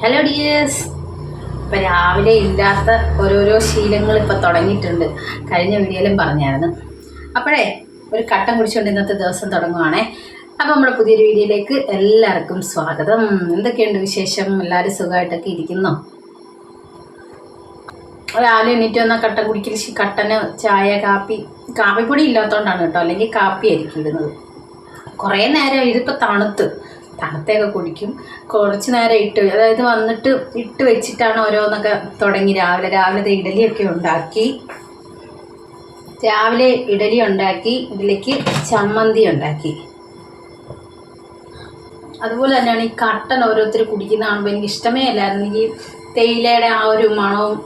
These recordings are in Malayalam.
ഹലോ ഡിയേഴ്സ് ഇപ്പം രാവിലെ ഇല്ലാത്ത ഓരോരോ ശീലങ്ങൾ ഇപ്പം തുടങ്ങിയിട്ടുണ്ട്. കഴിഞ്ഞ വീഡിയോയിലും പറഞ്ഞായിരുന്നു. അപ്പോഴേ ഒരു കട്ടം കുടിച്ചുകൊണ്ട് ഇന്നത്തെ ദിവസം തുടങ്ങുവാണേ. അപ്പം നമ്മുടെ പുതിയൊരു വീഡിയോയിലേക്ക് എല്ലാവർക്കും സ്വാഗതം. എന്തൊക്കെയുണ്ട് വിശേഷം? എല്ലാവരും സുഖമായിട്ടൊക്കെ ഇരിക്കുന്നു? രാവിലെ എണീറ്റ് വന്നാൽ കട്ടൻ കുടിക്കൽ കട്ടന് ചായ കാപ്പി കാപ്പിപ്പൊടി ഇല്ലാത്തതുകൊണ്ടാണ് കേട്ടോ. അല്ലെങ്കിൽ കാപ്പി ആയിരിക്കും ഇടുന്നത്. കുറേ നേരം ഇതിപ്പോൾ തണുത്ത്. തണുത്തൊക്കെ കുടിക്കും. കുറച്ച് നേരം ഇട്ട് അതായത് വന്നിട്ട് ഇട്ട് വെച്ചിട്ടാണ് ഓരോന്നൊക്കെ തുടങ്ങി രാവിലെ. രാവിലത്തെ ഇഡലിയൊക്കെ ഉണ്ടാക്കി. രാവിലെ ഇഡലി ഉണ്ടാക്കി. ഇതിലേക്ക് ചമ്മന്തി ഉണ്ടാക്കി. അതുപോലെ തന്നെയാണ് ഈ കട്ടൻ ഓരോരുത്തർ കുടിക്കുന്ന കാണുമ്പോൾ എനിക്ക് ഇഷ്ടമേ അല്ലായിരുന്നു. ഈ തേയിലയുടെ ആ ഒരു മണവും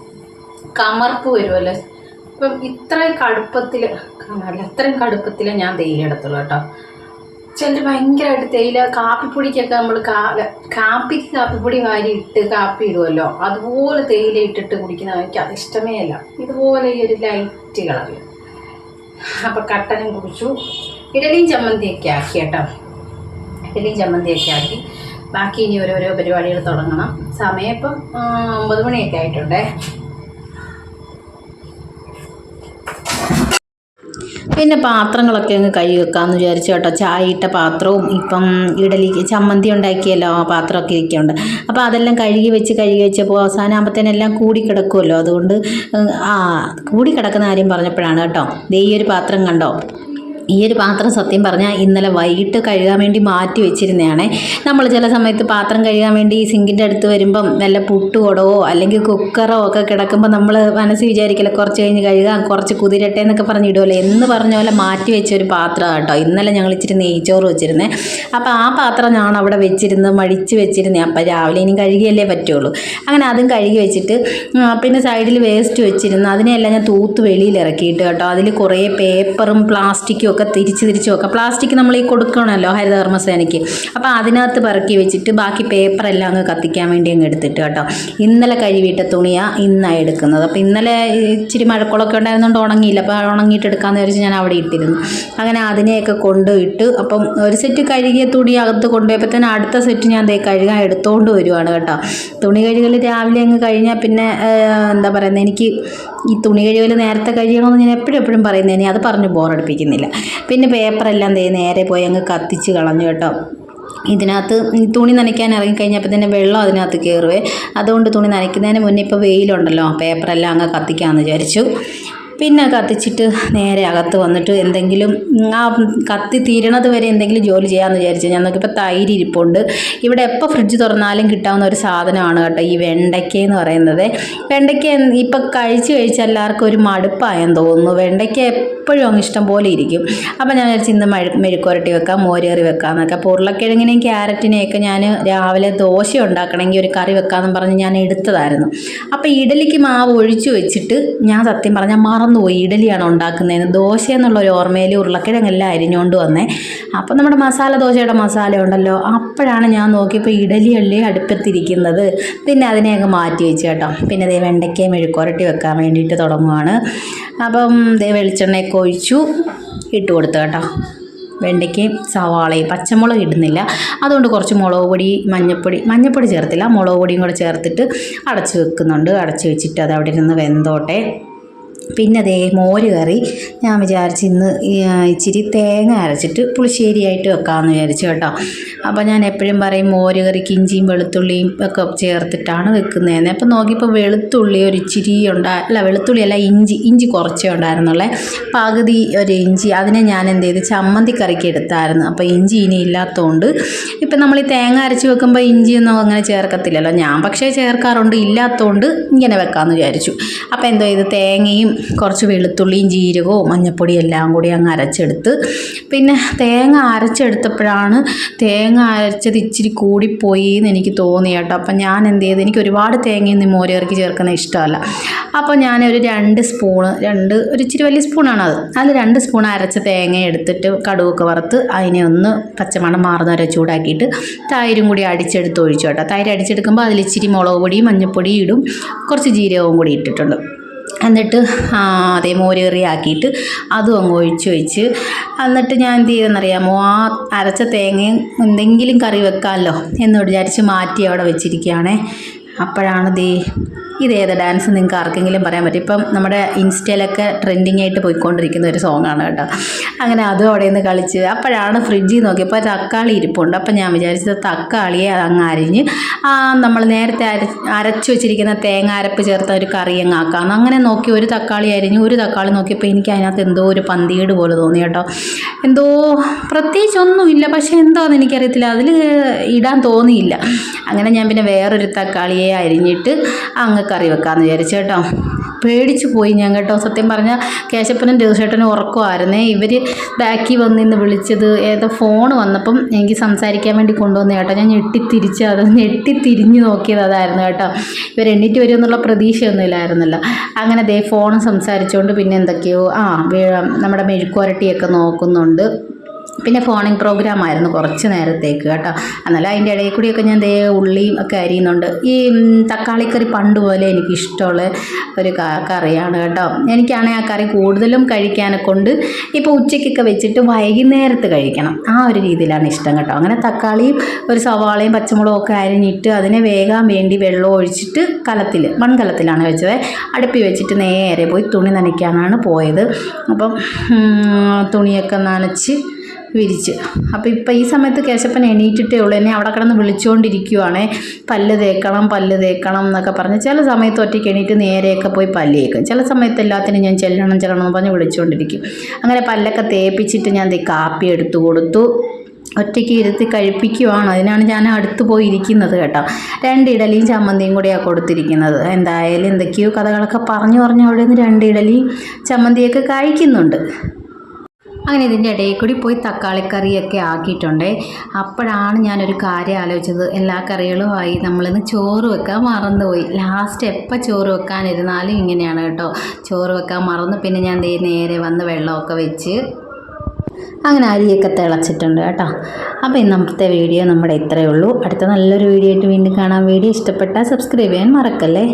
കമർപ്പ് വരുമല്ലോ ഇപ്പം ഇത്രയും കടുപ്പത്തിൽ കാണാറില്ല ഇത്രയും കടുപ്പത്തിൽ ഞാൻ തേയില എടുത്തുള്ളൂ കേട്ടോ. ചിലർ ഭയങ്കരമായിട്ട് തേയില കാപ്പിപ്പൊടിക്കൊക്കെ നമ്മൾ കാപ്പിക്ക് കാപ്പിപ്പൊടി വാരി ഇട്ട് കാപ്പി ഇടുമല്ലോ അതുപോലെ തേയില ഇട്ടിട്ട് കുടിക്കുന്ന എനിക്ക് അത് ഇഷ്ടമേ അല്ല. ഇതുപോലെ ഈ ഒരു ലൈറ്റ് കളറിൽ അപ്പം കട്ടനും കുടിച്ചു. ഇഡലിയും ചമ്മന്തിയൊക്കെ ആക്കി കേട്ടോ. ഇഡലിയും ചമ്മന്തിയൊക്കെ ആക്കി. ബാക്കി ഇനി ഓരോരോ പരിപാടികൾ തുടങ്ങണം. സമയം ഇപ്പം ഒമ്പത് മണിയൊക്കെ ആയിട്ടുണ്ടേ. പിന്നെ പാത്രങ്ങളൊക്കെ അങ്ങ് കഴുകി വെക്കാമെന്ന് വിചാരിച്ചു കേട്ടോ. ചായ ഇട്ട പാത്രവും ഇപ്പം ഇഡലി ചമ്മന്തി ഉണ്ടാക്കിയല്ലോ പാത്രമൊക്കെ ഇരിക്കുന്നുണ്ട്. അപ്പോൾ അതെല്ലാം കഴുകി വെച്ച് കഴുകി വെച്ചപ്പോൾ അവസാനം ആകുമ്പോഴത്തേനെല്ലാം കൂടി കിടക്കുമല്ലോ. അതുകൊണ്ട് ആ കൂടി കിടക്കുന്ന കാര്യം പറഞ്ഞപ്പോഴാണ് കേട്ടോ. ദേ ഈ ഒരു പാത്രം കണ്ടോ? ഈ ഒരു പാത്രം സത്യം പറഞ്ഞാൽ ഇന്നലെ വൈകിട്ട് കഴുകാൻ വേണ്ടി മാറ്റി വെച്ചിരുന്നതാണ് നമ്മൾ ചില സമയത്ത് പാത്രം കഴുകാൻ വേണ്ടി സിങ്കിന്റെ അടുത്ത് വരുമ്പം വല്ല പുട്ടുകൊടവോ അല്ലെങ്കിൽ കുക്കറോ ഒക്കെ കിടക്കുമ്പോൾ നമ്മൾ മനസ്സ് വിചാരിക്കില്ല കുറച്ച് കഴിഞ്ഞ് കഴുകാം കുറച്ച് കുതിരട്ടെ എന്നൊക്കെ പറഞ്ഞിടുമല്ലോ എന്ന് പറഞ്ഞ പോലെ മാറ്റി വെച്ച ഒരു പാത്രം കേട്ടോ. ഇന്നലെ ഞങ്ങൾ ഇച്ചിരി നെയ്ച്ചോറ് വെച്ചിരുന്നേ. അപ്പോൾ ആ പാത്രം ഞാൻ അവിടെ വെച്ചിരുന്ന് മടിച്ച് വെച്ചിരുന്നേ അപ്പം രാവിലെ ഇനി കഴുകിയല്ലേ പറ്റുള്ളൂ. അങ്ങനെ അതും കഴുകി വെച്ചിട്ട് പിന്നെ സൈഡിൽ വേസ്റ്റ് വെച്ചിരുന്നു. അതിനെയെല്ലാം ഞാൻ തൂത്ത് വെളിയിൽ ഇറക്കിയിട്ട് കേട്ടോ. അതിൽ കുറേ പേപ്പറും പ്ലാസ്റ്റിക്കും ഒക്കെ തിരിച്ച് തിരിച്ച് വെക്കാം. പ്ലാസ്റ്റിക് നമ്മൾ ഈ കൊടുക്കണമല്ലോ ഹരിതകർമ്മസേനയ്ക്ക്. അപ്പോൾ അതിനകത്ത് പറക്കി വെച്ചിട്ട് ബാക്കി പേപ്പറെല്ലാം അങ്ങ് കത്തിക്കാൻ വേണ്ടി അങ്ങ് എടുത്തിട്ട് കേട്ടോ. ഇന്നലെ കഴുകിയിട്ട തുണിയാണ് ഇന്നാണ് എടുക്കുന്നത്. അപ്പോൾ ഇന്നലെ ഇച്ചിരി മഴക്കുളമൊക്കെ ഉണ്ടായിരുന്നുകൊണ്ട് ഉണങ്ങിയില്ല. അപ്പോൾ ഉണങ്ങിയിട്ട് എടുക്കാമെന്ന് വിചാരിച്ച് ഞാൻ അവിടെ ഇട്ടിരുന്നു. അങ്ങനെ അതിനെയൊക്കെ കൊണ്ടുപോയിട്ട് അപ്പം ഒരു സെറ്റ് കഴുകിയ തുണി അകത്ത് കൊണ്ടുപോയപ്പോൾ തന്നെ അടുത്ത സെറ്റ് ഞാൻ ദേ കഴുകാൻ എടുത്തുകൊണ്ട് വരുവാണ് കേട്ടോ. തുണി കഴുകൽ രാവിലെ അങ്ങ് കഴിഞ്ഞാൽ പിന്നെ എന്താ പറയുന്നത് എനിക്ക് ഈ തുണി കഴുകൽ നേരത്തെ കഴിയണമെന്ന് ഞാൻ എപ്പോഴും എപ്പോഴും പറയുന്നതിനെ അത് പറഞ്ഞ് ബോറടിപ്പിക്കുന്നില്ല. പിന്നെ പേപ്പറെല്ലാം ദേ നേരെ പോയി അങ്ങ് കത്തിച്ച് കളഞ്ഞു കേട്ടോ. ഇതിനകത്ത് തുണി നനയ്ക്കാൻ ഇറങ്ങിക്കഴിഞ്ഞപ്പോൾ തന്നെ വെള്ളം അതിനകത്ത് കയറുവേ അതുകൊണ്ട് തുണി നനയ്ക്കുന്നതിന് മുന്നേ ഇപ്പോൾ വെയിലുണ്ടല്ലോ. പേപ്പറെല്ലാം അങ്ങ് കത്തിക്കാമെന്ന് വിചാരിച്ചു. പിന്നെ കത്തിച്ചിട്ട് നേരെ അകത്ത് വന്നിട്ട് എന്തെങ്കിലും ആ കത്തി തീരണത് വരെ എന്തെങ്കിലും ജോലി ചെയ്യാമെന്ന് വിചാരിച്ചു ഞാൻ നോക്കിയപ്പോൾ തൈര് ഇരിപ്പുണ്ട്. ഇവിടെ എപ്പോൾ ഫ്രിഡ്ജ് തുറന്നാലും കിട്ടാവുന്ന ഒരു സാധനമാണ് കേട്ടോ ഈ വെണ്ടയ്ക്ക എന്ന് പറയുന്നത്. വെണ്ടയ്ക്ക ഇപ്പം കഴിച്ച് കഴിച്ച് എല്ലാവർക്കും ഒരു മടുപ്പായെന്ന് തോന്നുന്നു. വെണ്ടയ്ക്ക എപ്പോഴും അങ്ങ് ഇഷ്ടം പോലെ ഇരിക്കും. അപ്പം ഞാൻ വിചാരിച്ചു ഇന്ന് മഴ മെഴുക്കുരട്ടി വെക്കാം മോരേറി വെക്കാമെന്നൊക്കെ അപ്പോൾ ഉരുളക്കിഴങ്ങിനെയും ക്യാരറ്റിനെയൊക്കെ ഞാൻ രാവിലെ ദോശ ഉണ്ടാക്കണമെങ്കിൽ ഒരു കറി വെക്കാമെന്ന് പറഞ്ഞ് ഞാൻ എടുത്തതായിരുന്നു. അപ്പോൾ ഇഡലിക്ക് മാവ് ഒഴിച്ചു വെച്ചിട്ട് ഞാൻ സത്യം പറഞ്ഞാൽ മറന്നുപോയി ഇഡലിയാണ് ഉണ്ടാക്കുന്നതെന്ന്. ദോശ എന്നുള്ള ഒരു ഓർമ്മയിൽ ഉരുളക്കിഴങ്ങെല്ലാം അരിഞ്ഞുകൊണ്ട് വന്നേ. അപ്പോൾ നമ്മുടെ മസാല ദോശയുടെ മസാല ഉണ്ടല്ലോ. അപ്പോഴാണ് ഞാൻ നോക്കിയപ്പോൾ ഇഡലിയല്ലേ അടുപ്പത്തിരിക്കുന്നത്. പിന്നെ അതിനെ അങ്ങ് മാറ്റി വെച്ച് കേട്ടോ. പിന്നെ ദേ വെണ്ടയ്ക്കയും മെഴുക്കുരട്ടി വെക്കാൻ വേണ്ടിയിട്ട് തുടങ്ങുവാണ്. അപ്പം ദേ വെളിച്ചെണ്ണയൊക്കെ ഒഴിച്ചു ഇട്ട് കൊടുത്തു കേട്ടോ. വെണ്ടയ്ക്കയും സവാളയും പച്ചമുളക് ഇടുന്നില്ല. അതുകൊണ്ട് കുറച്ച് മുളക് പൊടി മഞ്ഞപ്പൊടി മഞ്ഞൾപ്പൊടി ചേർത്തില്ല. മുളക് പൊടിയും കൂടെ ചേർത്തിട്ട് അടച്ച് വെക്കുന്നുണ്ട്. അടച്ച് വെച്ചിട്ട് അത് അവിടെ ഇരുന്ന് വെന്തോട്ടെ. പിന്നെ ദേ മോര് കറി. ഞാൻ വിചാരിച്ച് ഇന്ന് ഇച്ചിരി തേങ്ങ അരച്ചിട്ട് പുളിശ്ശേരിയായിട്ട് വെക്കാമെന്ന് വിചാരിച്ചു കേട്ടോ. അപ്പോൾ ഞാൻ എപ്പോഴും പറയും മോര് കറിക്ക് ഇഞ്ചിയും വെളുത്തുള്ളിയും ഒക്കെ ചേർത്തിട്ടാണ് വെക്കുന്നതെന്ന്. അപ്പോൾ നോക്കിയപ്പോൾ വെളുത്തുള്ളി ഒരു ഇച്ചിരി ഉണ്ടാ അല്ല വെളുത്തുള്ളി അല്ല ഇഞ്ചി ഇഞ്ചി കുറച്ചേ ഉണ്ടായിരുന്നുള്ളേ. പകുതി ഒരു ഇഞ്ചി. അതിനെ ഞാൻ എന്ത് ചെയ്ത് ചമ്മന്തി കറിക്ക് എടുത്തായിരുന്നു. അപ്പോൾ ഇഞ്ചി ഇനി ഇല്ലാത്തതുകൊണ്ട് ഇപ്പം നമ്മൾ ഈ തേങ്ങ അരച്ച് വെക്കുമ്പോൾ ഇഞ്ചിയൊന്നും അങ്ങനെ ചേർക്കത്തില്ലല്ലോ. ഞാൻ പക്ഷേ ചേർക്കാറുണ്ട് ഇല്ലാത്തതുകൊണ്ട് ഇങ്ങനെ വെക്കാമെന്ന് വിചാരിച്ചു. അപ്പോൾ എന്തോ ഇത് തേങ്ങയും കുറച്ച് വെളുത്തുള്ളിയും ജീരകവും മഞ്ഞപ്പൊടിയും എല്ലാം കൂടി അങ്ങ് അരച്ചെടുത്ത് പിന്നെ തേങ്ങ അരച്ചെടുത്തപ്പോഴാണ് തേങ്ങ അരച്ചത് ഇച്ചിരി കൂടിപ്പോയി എന്ന് എനിക്ക് തോന്നി കേട്ടോ. അപ്പം ഞാൻ എന്ത് ചെയ്ത് എനിക്ക് ഒരുപാട് തേങ്ങയൊന്നും മോരിറക്കി ചേർക്കുന്നത് ഇഷ്ടമല്ല. അപ്പോൾ ഞാൻ ഒരു രണ്ട് സ്പൂണ് രണ്ട് ഒരു ഇച്ചിരി വലിയ സ്പൂണാണ് അത്. അതിൽ രണ്ട് സ്പൂൺ അരച്ച തേങ്ങ എടുത്തിട്ട് കടുവൊക്കെ വറുത്ത് അതിനെ ഒന്ന് പച്ചമണം മാറുന്ന വരെ ചൂടാക്കിയിട്ട് തൈരും കൂടി അടിച്ചെടുത്ത് ഒഴിച്ചു കേട്ടോ. തൈര് അടിച്ചെടുക്കുമ്പോൾ അതിൽ ഇച്ചിരി മുളക് പൊടിയും മഞ്ഞൾപ്പൊടിയും ഇടും. കുറച്ച് ജീരകവും കൂടി ഇട്ടിട്ടുണ്ട്. എന്നിട്ട് അതേ മോര് കറി ആക്കിയിട്ട് അതും അങ്ങ് ഒഴിച്ച് വെച്ച്. എന്നിട്ട് ഞാൻ എന്ത് ചെയ്തെന്നറിയാമോ ആ അരച്ച തേങ്ങയും എന്തെങ്കിലും കറി വെക്കാമല്ലോ എന്ന് വിചാരിച്ച് മാറ്റി അവിടെ വെച്ചിരിക്കുകയാണേ. അപ്പോഴാണ് ദേ ഇതേത് ഡാൻസ് നിങ്ങൾക്ക് ആർക്കെങ്കിലും പറയാൻ പറ്റും? ഇപ്പം നമ്മുടെ ഇൻസ്റ്റയിലൊക്കെ ട്രെൻഡിങ് ആയിട്ട് പോയിക്കൊണ്ടിരിക്കുന്ന ഒരു സോങ്ങാണ് കേട്ടോ. അങ്ങനെ അതും അവിടെ നിന്ന് കളിച്ച് അപ്പോഴാണ് ഫ്രിഡ്ജിൽ നോക്കിയപ്പോൾ തക്കാളി ഇരിപ്പുണ്ട്. അപ്പം ഞാൻ വിചാരിച്ചത് തക്കാളിയെ അങ്ങ് അരിഞ്ഞ് നമ്മൾ നേരത്തെ അര അരച്ച് വെച്ചിരിക്കുന്ന തേങ്ങ അരപ്പ് ചേർത്ത ഒരു കറി അങ്ങ് ആക്കാമെന്ന് അങ്ങനെ നോക്കി ഒരു തക്കാളി അരിഞ്ഞ് ഒരു തക്കാളി നോക്കിയപ്പോൾ എനിക്ക് അതിനകത്ത് എന്തോ ഒരു പന്തീട് പോലെ തോന്നി കേട്ടോ. എന്തോ പ്രത്യേകിച്ചൊന്നുമില്ല പക്ഷേ എന്താണെന്ന് എനിക്കറിയത്തില്ല. അതിൽ ഇടാൻ തോന്നിയില്ല. അങ്ങനെ ഞാൻ പിന്നെ വേറൊരു തക്കാളിയെ അരിഞ്ഞിട്ട് അങ്ങ് കറി വെക്കാമെന്ന് വിചാരിച്ചു കേട്ടോ. പേടിച്ചു പോയി ഞാൻ കേട്ടോ. സത്യം പറഞ്ഞാൽ കേശപ്പനും രഘുശേട്ടനും ഉറക്കമായിരുന്നേ. ഇവർ ബാക്കി വന്ന് ഇന്ന് വിളിച്ചത് ഏതോ ഫോൺ വന്നപ്പം എനിക്ക് സംസാരിക്കാൻ വേണ്ടി കൊണ്ടുവന്ന കേട്ടോ. ഞാൻ ഞെട്ടിത്തിരിച്ച് അത് ഞെട്ടിത്തിരിഞ്ഞ് നോക്കിയത് അതായിരുന്നു കേട്ടോ. ഇവർ എണ്ണീറ്റ് വരും എന്നുള്ള പ്രതീക്ഷയൊന്നും ഇല്ലായിരുന്നല്ലോ. അങ്ങനെ ദേ ഫോൺ സംസാരിച്ചുകൊണ്ട് പിന്നെ എന്തൊക്കെയോ ആ നമ്മുടെ മെഴുക്കുവരട്ടിയൊക്കെ നോക്കുന്നുണ്ട്. പിന്നെ ഫോണിങ് പ്രോഗ്രാം ആയിരുന്നു കുറച്ച് നേരത്തേക്ക് കേട്ടോ. എന്നാലും അതിന്റെ ഇടയിൽ കൂടിയൊക്കെ ഞാൻ ദേ ഉള്ളിയും ഒക്കെ അരിയുന്നുണ്ട്. ഈ തക്കാളിക്കറി പണ്ട് പോലെ എനിക്ക് ഇഷ്ടമുള്ള ഒരു കറിയാണ് കേട്ടോ. എനിക്കാണെങ്കിൽ ആ കറി കൂടുതലും കഴിക്കാനെ കൊണ്ട് ഇപ്പോൾ ഉച്ചയ്ക്കൊക്കെ വെച്ചിട്ട് വൈകുന്നേരത്ത് കഴിക്കണം. ആ ഒരു രീതിയിലാണ് ഇഷ്ടം കേട്ടോ. അങ്ങനെ തക്കാളിയും ഒരു സവാളയും പച്ചമുളകും ഒക്കെ അരിഞ്ഞിട്ട് അതിനെ വേകാൻ വേണ്ടി വെള്ളം ഒഴിച്ചിട്ട് കലത്തിൽ മൺകലത്തിലാണ് വെച്ചത്. അടുപ്പി വെച്ചിട്ട് നേരെ പോയി തുണി നനയ്ക്കാനാണ് പോയത്. അപ്പം തുണിയൊക്കെ നനച്ച് വിരിച്ച്. അപ്പോൾ ഇപ്പം ഈ സമയത്ത് കേശപ്പൻ എണീറ്റിട്ടേ ഉള്ളൂ. എന്നെ അവിടെ കിടന്ന് വിളിച്ചുകൊണ്ടിരിക്കുവാണേ പല്ല് തേക്കണം പല്ല് തേക്കണം എന്നൊക്കെ പറഞ്ഞ് ചില സമയത്ത് ഒറ്റയ്ക്ക് എണീറ്റ് നേരെയൊക്കെ പോയി പല്ല് തേക്കും. ചില സമയത്ത് എല്ലാത്തിനും ഞാൻ ചെല്ലണം ചെല്ലണം എന്ന് പറഞ്ഞ് വിളിച്ചുകൊണ്ടിരിക്കും അങ്ങനെ പല്ലൊക്കെ തേപ്പിച്ചിട്ട് ഞാൻ കാപ്പി എടുത്തു കൊടുത്തു. ഒറ്റയ്ക്ക് ഇരുത്തി കഴിപ്പിക്കുവാണ്. അതിനാണ് ഞാൻ അടുത്ത് പോയി ഇരിക്കുന്നത് കേട്ടോ. രണ്ട് ഇഡലിയും ചമ്മന്തിയും കൂടിയാണ് കൊടുത്തിരിക്കുന്നത്. എന്തായാലും എന്തൊക്കെയോ കഥകളൊക്കെ പറഞ്ഞു പറഞ്ഞു അവിടെ നിന്ന് രണ്ട് ചമ്മന്തിയൊക്കെ കഴിക്കുന്നുണ്ട്. അങ്ങനെ ഇതിന്റെ ഇടയിൽ കൂടി പോയി തക്കാളിക്കറിയൊക്കെ ആക്കിയിട്ടുണ്ട്. അപ്പോഴാണ് ഞാനൊരു കാര്യം ആലോചിച്ചത്. എല്ലാ കറികളുമായി നമ്മളിന്ന് ചോറ് വെക്കാൻ മറന്നുപോയി. ലാസ്റ്റ് എപ്പോൾ ചോറ് വെക്കാനിരുന്നാലും ഇങ്ങനെയാണ് കേട്ടോ. ചോറ് വെക്കാൻ മറന്നു. പിന്നെ ഞാൻ ദേ നേരെ വന്ന് വെള്ളമൊക്കെ വെച്ച് അങ്ങനെ അരിയൊക്കെ തിളച്ചിട്ടുണ്ട് കേട്ടോ. അപ്പോൾ ഇന്നത്തെ വീഡിയോ നമ്മുടെ ഇത്രയേ ഉള്ളൂ. അടുത്ത നല്ലൊരു വീഡിയോ ആയിട്ട് വീണ്ടും കാണാൻ വീഡിയോ ഇഷ്ടപ്പെട്ടാൽ സബ്സ്ക്രൈബ് ചെയ്യാൻ മറക്കല്ലേ?